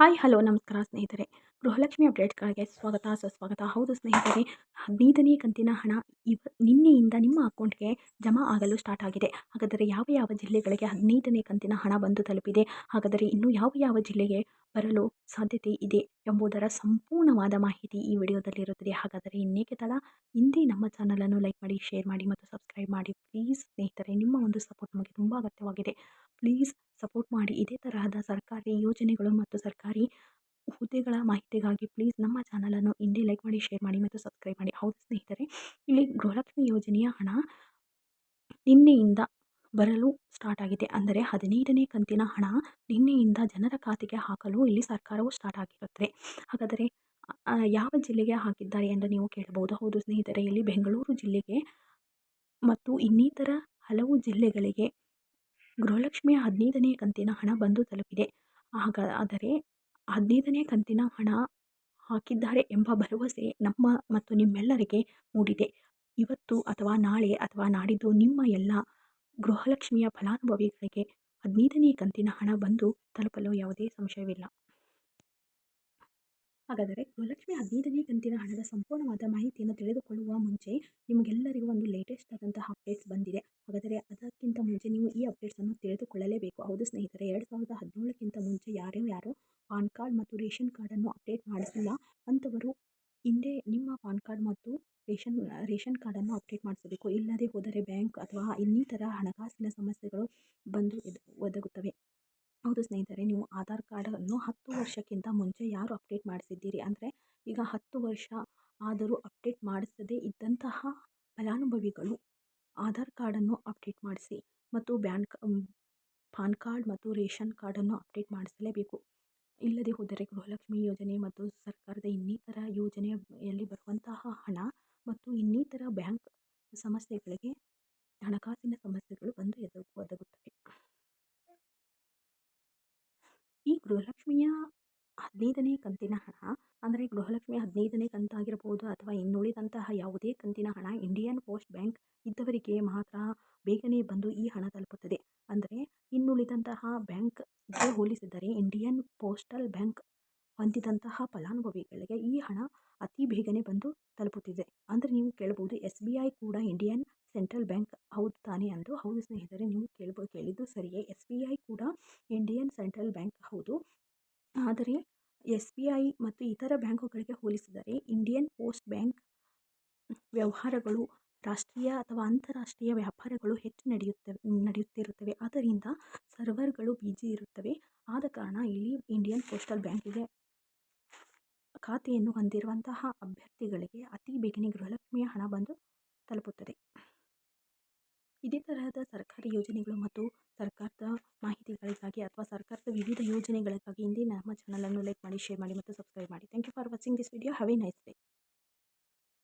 Hi, hello, ನಮಸ್ಕಾರ ಸ್ನೇಹಿತರೆ. ಗೃಹಲಕ್ಷ್ಮಿ ಅಪ್ಡೇಟ್ಗಳಿಗೆ ಸ್ವಾಗತ, ಸುಸ್ವಾಗತ. ಹೌದು ಸ್ನೇಹಿತರೆ, ಹದಿನೈದನೇ ಕಂತಿನ ಹಣ ಇವ, ನಿನ್ನೆಯಿಂದ ನಿಮ್ಮ ಅಕೌಂಟ್ಗೆ ಜಮಾ ಆಗಲು ಸ್ಟಾರ್ಟ್ ಆಗಿದೆ. ಹಾಗಾದರೆ ಯಾವ ಯಾವ ಜಿಲ್ಲೆಗಳಿಗೆ ಹದಿನೈದನೇ ಕಂತಿನ ಹಣ ಬಂದು ತಲುಪಿದೆ? ಹಾಗಾದರೆ ಇನ್ನು ಯಾವ ಯಾವ ಜಿಲ್ಲೆಗೆ ಬರಲು ಸಾಧ್ಯತೆ ಇದೆ ಎಂಬುದರ ಸಂಪೂರ್ಣವಾದ ಮಾಹಿತಿ ಈ ವಿಡಿಯೋದಲ್ಲಿರುತ್ತದೆ. ಹಾಗಾದರೆ ಇನ್ನೇಕೆ ತಡ? ಹಿಂದೆ ನಮ್ಮ ಚಾನಲನ್ನು ಲೈಕ್ ಮಾಡಿ, ಶೇರ್ ಮಾಡಿ ಮತ್ತು ಸಬ್ಸ್ಕ್ರೈಬ್ ಮಾಡಿ. ಪ್ಲೀಸ್ ಸ್ನೇಹಿತರೆ, ನಿಮ್ಮ ಒಂದು ಸಪೋರ್ಟ್ ನಮಗೆ ತುಂಬ ಅಗತ್ಯವಾಗಿದೆ. ಪ್ಲೀಸ್ ಸಪೋರ್ಟ್ ಮಾಡಿ ಇದೇ ತರಹದ ಸರ್ಕಾರಿ ಯೋಜನೆಗಳು ಮತ್ತು ಸರ್ಕಾರಿ ಹುದ್ದೆಗಳ ಮಾಹಿತಿಗಾಗಿ ಪ್ಲೀಸ್ ನಮ್ಮ ಚಾನಲನ್ನು ಇಂದೇ ಲೈಕ್ ಮಾಡಿ ಶೇರ್ ಮಾಡಿ ಮತ್ತು ಸಬ್ಸ್ಕ್ರೈಬ್ ಮಾಡಿ. ಹೌದು ಸ್ನೇಹಿತರೆ, ಇಲ್ಲಿ ಗೃಹಲಕ್ಷ್ಮಿ ಯೋಜನೆಯ ಹಣ ನಿನ್ನೆಯಿಂದ ಬರಲು ಸ್ಟಾರ್ಟ್ ಆಗಿದೆ. ಅಂದರೆ ಹದಿನೈದನೇ ಕಂತಿನ ಹಣ ನಿನ್ನೆಯಿಂದ ಜನರ ಖಾತೆಗೆ ಹಾಕಲು ಇಲ್ಲಿ ಸರ್ಕಾರವು ಸ್ಟಾರ್ಟ್ ಆಗಿರುತ್ತದೆ ಹಾಗಾದರೆ ಯಾವ ಜಿಲ್ಲೆಗೆ ಹಾಕಿದ್ದಾರೆ ಎಂದು ನೀವು ಕೇಳಬಹುದು. ಹೌದು ಸ್ನೇಹಿತರೆ, ಇಲ್ಲಿ ಬೆಂಗಳೂರು ಜಿಲ್ಲೆಗೆ ಮತ್ತು ಇನ್ನಿತರ ಹಲವು ಜಿಲ್ಲೆಗಳಿಗೆ ಗೃಹಲಕ್ಷ್ಮಿಯ ಹದಿನೈದನೇ ಕಂತಿನ ಹಣ ಬಂದು ತಲುಪಿದೆ. ಹಾಗಾದರೆ ಹದಿನೈದನೇ ಕಂತಿನ ಹಣ ಹಾಕಿದ್ದಾರೆ ಎಂಬ ಭರವಸೆ ನಮ್ಮ ಮತ್ತು ನಿಮ್ಮೆಲ್ಲರಿಗೆ ಮೂಡಿದೆ. ಇವತ್ತು ಅಥವಾ ನಾಳೆ ಅಥವಾ ನಾಡಿದ್ದು ನಿಮ್ಮ ಎಲ್ಲ ಗೃಹಲಕ್ಷ್ಮಿಯ ಫಲಾನುಭವಿಗಳಿಗೆ ಹದಿನೈದನೇ ಕಂತಿನ ಹಣ ಬಂದು ತಲುಪಲು ಯಾವುದೇ ಸಂಶಯವಿಲ್ಲ. ಹಾಗಾದರೆ ಗೃಹಲಕ್ಷ್ಮಿ ಹದಿನೈದನೇ ಕಂತಿನ ಹಣದ ಸಂಪೂರ್ಣವಾದ ಮಾಹಿತಿಯನ್ನು ತಿಳಿದುಕೊಳ್ಳುವ ಮುಂಚೆ ನಿಮಗೆಲ್ಲರಿಗೂ ಒಂದು ಲೇಟೆಸ್ಟ್ ಆದಂತಹ ಅಪ್ಡೇಟ್ಸ್ ಬಂದಿದೆ. ಹಾಗಾದರೆ ಅದಕ್ಕಿಂತ ಮುಂಚೆ ನೀವು ಈ ಅಪ್ಡೇಟ್ಸನ್ನು ತಿಳಿದುಕೊಳ್ಳಲೇಬೇಕು. ಹೌದು ಸ್ನೇಹಿತರೆ, ಎರಡು ಸಾವಿರದ ಹದಿನೇಳಕ್ಕಿಂತ ಮುಂಚೆ ಯಾರೋ ಯಾರು ಪಾನ್ ಕಾರ್ಡ್ ಮತ್ತು ರೇಷನ್ ಕಾರ್ಡನ್ನು ಅಪ್ಡೇಟ್ ಮಾಡಿಸಿಲ್ಲ, ಅಂಥವರು ಹಿಂದೆ ನಿಮ್ಮ ಪಾನ್ ಕಾರ್ಡ್ ಮತ್ತು ರೇಷನ್ ರೇಷನ್ ಕಾರ್ಡನ್ನು ಅಪ್ಡೇಟ್ ಮಾಡಿಸಬೇಕು. ಇಲ್ಲದೆ ಹೋದರೆ ಬ್ಯಾಂಕ್ ಅಥವಾ ಇನ್ನಿತರ ಹಣಕಾಸಿನ ಸಮಸ್ಯೆಗಳು ಬಂದು ಒದಗುತ್ತವೆ. ಹೌದು ಸ್ನೇಹಿತರೆ, ನೀವು ಆಧಾರ್ ಕಾರ್ಡನ್ನು ಹತ್ತು ವರ್ಷಕ್ಕಿಂತ ಮುಂಚೆ ಯಾರು ಅಪ್ಡೇಟ್ ಮಾಡಿಸಿದ್ದೀರಿ? ಅಂದರೆ ಈಗ ಹತ್ತು ವರ್ಷ ಆದರೂ ಅಪ್ಡೇಟ್ ಮಾಡಿಸದೇ ಇದ್ದಂತಹ ಫಲಾನುಭವಿಗಳು ಆಧಾರ್ ಕಾರ್ಡನ್ನು ಅಪ್ಡೇಟ್ ಮಾಡಿಸಿ ಮತ್ತು ಬ್ಯಾನ್ ಪಾನ್ ಕಾರ್ಡ್ ಮತ್ತು ರೇಷನ್ ಕಾರ್ಡನ್ನು ಅಪ್ಡೇಟ್ ಮಾಡಿಸಲೇಬೇಕು. ಇಲ್ಲದೆ ಹೋದರೆ ಗೃಹಲಕ್ಷ್ಮಿ ಯೋಜನೆ ಮತ್ತು ಸರ್ಕಾರದ ಇನ್ನಿತರ ಯೋಜನೆಯಲ್ಲಿ ಬರುವಂತಹ ಹಣ ಮತ್ತು ಇನ್ನಿತರ ಬ್ಯಾಂಕ್ ಸಮಸ್ಯೆಗಳಿಗೆ ಹಣಕಾಸಿನ ಸಮಸ್ಯೆಗಳು ಬಂದು ಎದು ಒದಗುತ್ತವೆ. ಈ ಗೃಹಲಕ್ಷ್ಮಿಯ ಹದಿನೈದನೇ ಕಂತಿನ ಹಣ, ಅಂದರೆ ಗೃಹಲಕ್ಷ್ಮಿ ಹದಿನೈದನೇ ಕಂತಾಗಿರ್ಬೋದು ಅಥವಾ ಇನ್ನುಳಿದಂತಹ ಯಾವುದೇ ಕಂತಿನ ಹಣ ಇಂಡಿಯನ್ ಪೋಸ್ಟ್ ಬ್ಯಾಂಕ್ ಇದ್ದವರಿಗೆ ಮಾತ್ರ ಬೇಗನೆ ಬಂದು ಈ ಹಣ ತಲುಪುತ್ತದೆ. ಅಂದರೆ ಇನ್ನುಳಿದಂತಹ ಬ್ಯಾಂಕ್ಗೆ ಹೋಲಿಸಿದರೆ ಇಂಡಿಯನ್ ಪೋಸ್ಟಲ್ ಬ್ಯಾಂಕ್ ಹೊಂದಿದಂತಹ ಫಲಾನುಭವಿಗಳಿಗೆ ಈ ಹಣ ಅತಿ ಬೇಗನೆ ಬಂದು ತಲುಪುತ್ತಿದೆ. ಅಂದರೆ ನೀವು ಕೇಳ್ಬೋದು ಎಸ್ ಬಿ ಐ ಕೂಡ ಇಂಡಿಯನ್ ಸೆಂಟ್ರಲ್ ಬ್ಯಾಂಕ್ ಹೌದು ತಾನೇ ಅಂದು. ಹೌದು ಸ್ನೇಹಿತರೆ, ನೀವು ಕೇಳ್ಬೋ, ಕೇಳಿದ್ದು ಸರಿಯೇ. ಎಸ್ ಬಿ ಐ ಕೂಡ ಇಂಡಿಯನ್ ಸೆಂಟ್ರಲ್ ಬ್ಯಾಂಕ್ ಹೌದು. ಎಸ್ ಬಿ ಮತ್ತು ಇತರ ಬ್ಯಾಂಕುಗಳಿಗೆ ಹೋಲಿಸಿದರೆ ಇಂಡಿಯನ್ ಪೋಸ್ಟ್ ಬ್ಯಾಂಕ್ ವ್ಯವಹಾರಗಳು ರಾಷ್ಟ್ರೀಯ ಅಥವಾ ಅಂತಾರಾಷ್ಟ್ರೀಯ ವ್ಯಾಪಾರಗಳು ಹೆಚ್ಚು ನಡೆಯುತ್ತವೆ, ನಡೆಯುತ್ತಿರುತ್ತವೆ. ಆದ್ದರಿಂದ ಸರ್ವರ್ಗಳು ಬಿಜಿ ಇರುತ್ತವೆ. ಆದ ಕಾರಣ ಇಲ್ಲಿ ಇಂಡಿಯನ್ ಪೋಸ್ಟಲ್ ಬ್ಯಾಂಕಿಗೆ ಖಾತೆಯನ್ನು ಹೊಂದಿರುವಂತಹ ಅಭ್ಯರ್ಥಿಗಳಿಗೆ ಅತಿ ಬೇಗನೆ ಗೃಹಲಕ್ಷ್ಮಿಯ ಹಣ ಬಂದು ತಲುಪುತ್ತದೆ. ಇದೇ ತರಹದ ಸರ್ಕಾರಿ ಯೋಜನೆಗಳು ಮತ್ತು ಸರ್ಕಾರದ ಮಾಹಿತಿಗಳಿಗಾಗಿ ಅಥವಾ ಸರ್ಕಾರದ ವಿವಿಧ ಯೋಜನೆಗಳಿಗಾಗಿ ಹಿಂದೆ ನಮ್ಮ ಚಾನಲನ್ನು ಲೈಕ್ ಮಾಡಿ ಶೇರ್ ಮಾಡಿ ಮತ್ತು ಸಬ್ಸ್ಕ್ರೈಬ್ ಮಾಡಿ. Thank you for watching this video have a nice day